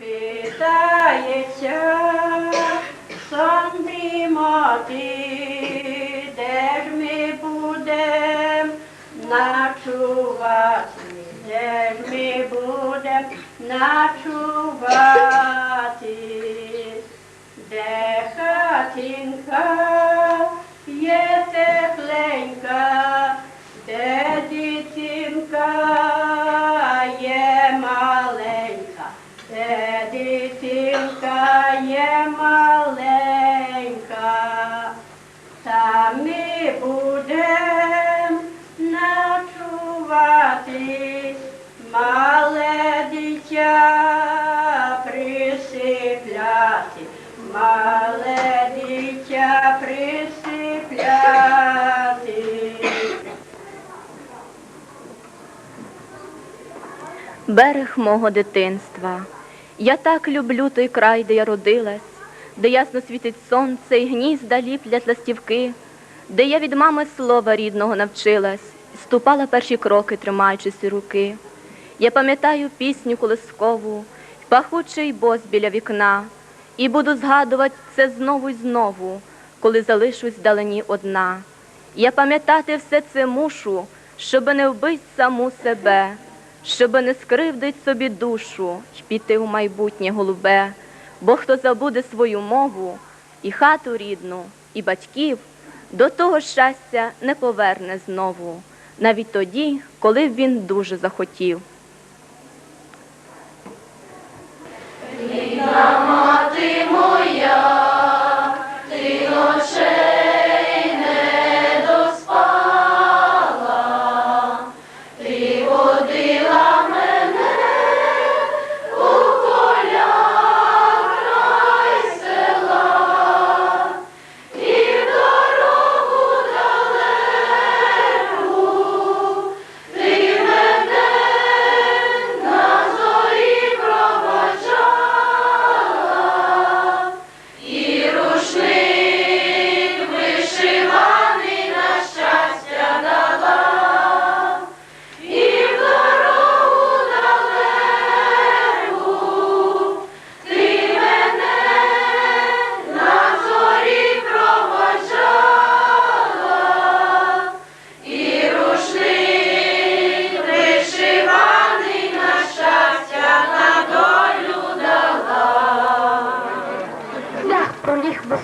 Хитається сон дрімоти, де ж ми будем ночувати, де ж ми будем ночувати, де хатинка мале дитя присипляти. берег мого дитинства. Я так люблю той край, де я родилась, де ясно світить сонце і гнізда ліплять ластівки, де я від мами слова рідного навчилась, ступала перші кроки, тримаючись руки. Я пам'ятаю пісню колискову, пахучий бос біля вікна, і буду згадувати це знову й знову, коли залишусь вдалині одна. Я пам'ятати все це мушу, щоби не вбить саму себе, щоби не скривдить собі душу й піти у майбутнє голубе. Бо хто забуде свою мову, і хату рідну, і батьків, до того щастя не поверне знову, навіть тоді, коли б він дуже захотів.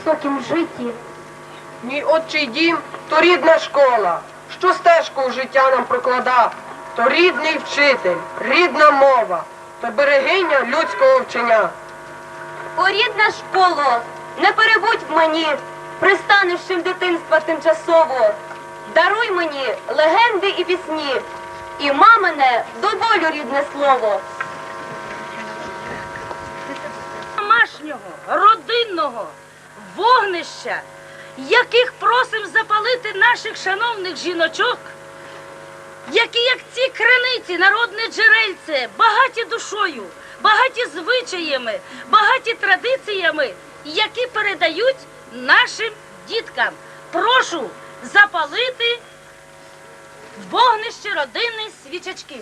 Високім житті. Мій отчий дім то рідна школа, що стежку у життя нам прокладав, то рідний вчитель, рідна мова, то берегиня людського вчення. О, рідна школо, не перебудь в мені, пристанищем дитинства тимчасово. Даруй мені легенди і пісні, і мамине до болю рідне слово. домашнього, родинного вогнища, яких просимо запалити наших шановних жіночок, які, як ці криниці, народне джерельце, багаті душою, багаті звичаями, багаті традиціями, які передають нашим діткам. Прошу запалити вогнище родини свічачки.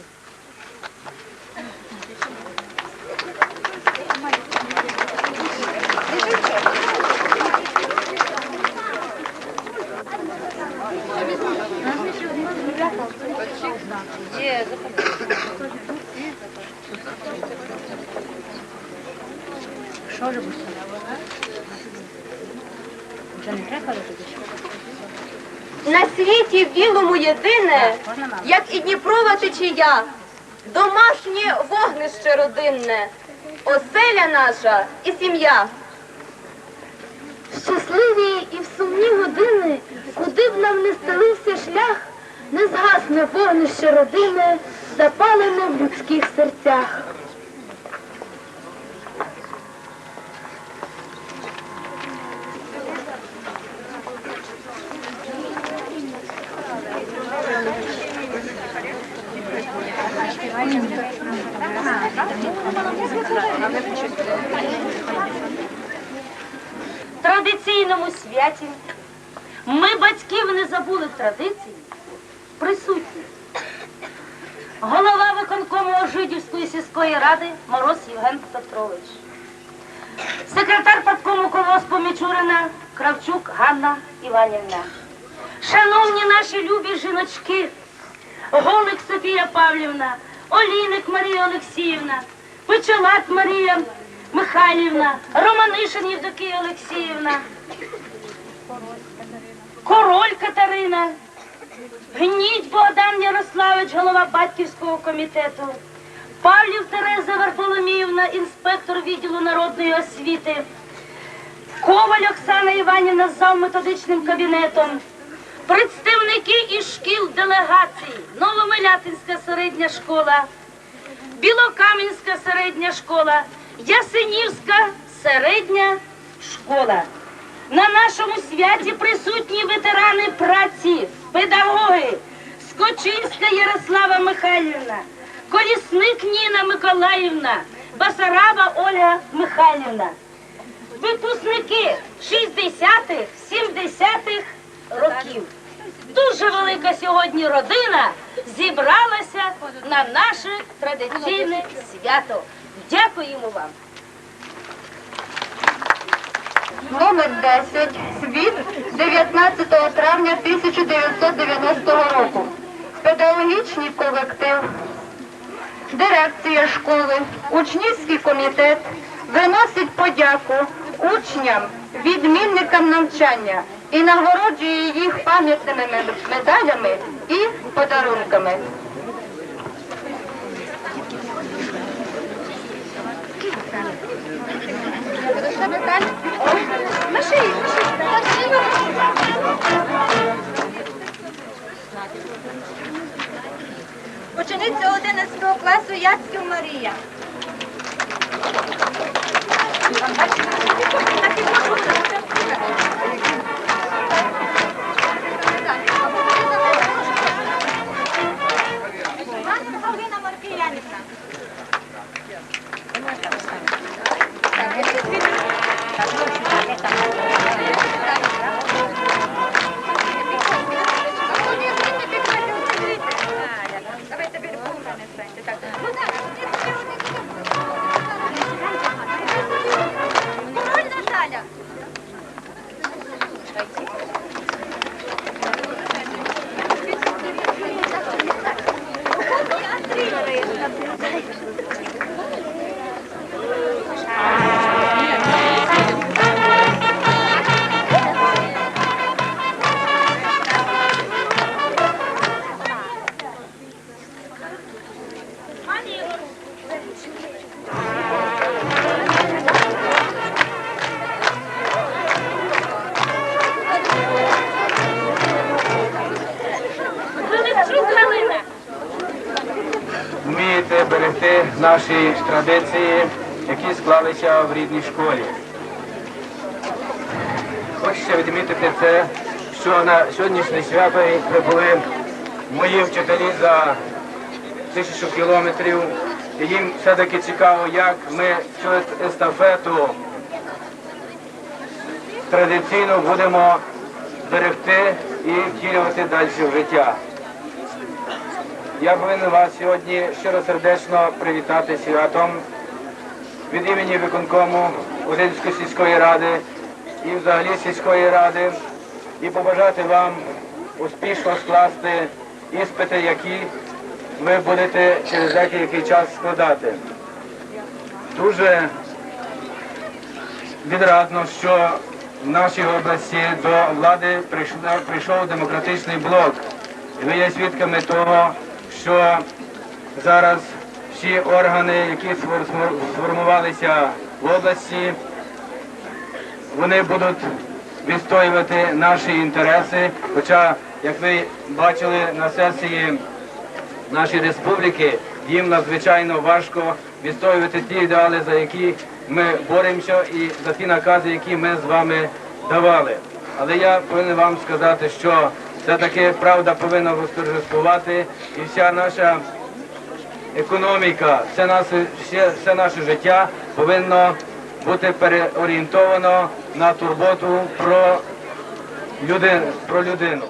На світі білому єдине, як і Дніпрова течія, домашнє вогнище родинне, оселя наша і сім'я. В щасливі і в сумні години, куди б нам не стелився шлях, не згасне вогнище родини, запалене в людських серцях. Традиційному святі ми батьків не забули традиції, присутні. голова виконкому Жидівської сільської ради Мороз Євген Петрович. Секретар парткому колоспу Мічурина Кравчук Ганна Іванівна. Шановні наші любі жіночки, Голик Софія Павлівна, Олійник Марія Олексіївна, Печелат Марія Михайлівна, Романишин Євдокія Олексіївна, Король Катерина, Гніть Богдан Ярославич, голова батьківського комітету, Павлів Тереза Варфоломіївна, інспектор відділу народної освіти, Коваль Оксана Іванівна з методичним кабінетом, представники із шкіл делегацій, Новомилятинська середня школа, Білокам'янська середня школа, Ясенівська середня школа. На нашому святі присутні ветерани праці, педагоги, Скочинська Ярослава Михайлівна, Колісник Ніна Миколаївна, Басараба Ольга Михайлівна. Випускники 60-х, 70-х років. Дуже велика сьогодні родина зібралася на наше традиційне свято. Дякуємо вам. Номер 10, світ 19 травня 1990 року. Педагогічний колектив, дирекція школи, учнівський комітет виносить подяку учням, відмінникам навчання і нагороджує їх пам'ятними мед- медалями і подарунками. Учениця 11 класу Яцьків Марія. Галина Наші традиції, які склалися в рідній школі. Хочеться відмітити це, що на сьогоднішнє свято прибули мої вчителі за тисячу кілометрів. І їм все-таки цікаво, як ми цю естафету традиційно будемо берегти і втілювати далі в життя. Я повинен вас сьогодні щиросердечно привітати святом від імені виконкому Озинської сільської ради і взагалі сільської ради і побажати вам успішно скласти іспити, які ви будете через деякий час складати. Дуже відрадно, що в нашій області до влади прийшов демократичний блок. І ви є свідками того, що зараз всі органи, які сфор- сфор- сформувалися в області, вони будуть відстоювати наші інтереси. Хоча, як ви бачили на сесії нашої республіки, їм надзвичайно важко відстоювати ті ідеали, за які ми боремося, і за ті накази, які ми з вами давали. Але я повинен вам сказати, що все-таки правда повинна восторжествувати, і вся наша економіка, все наше, все, все наше життя повинно бути переорієнтовано на турботу про людину. Про людину.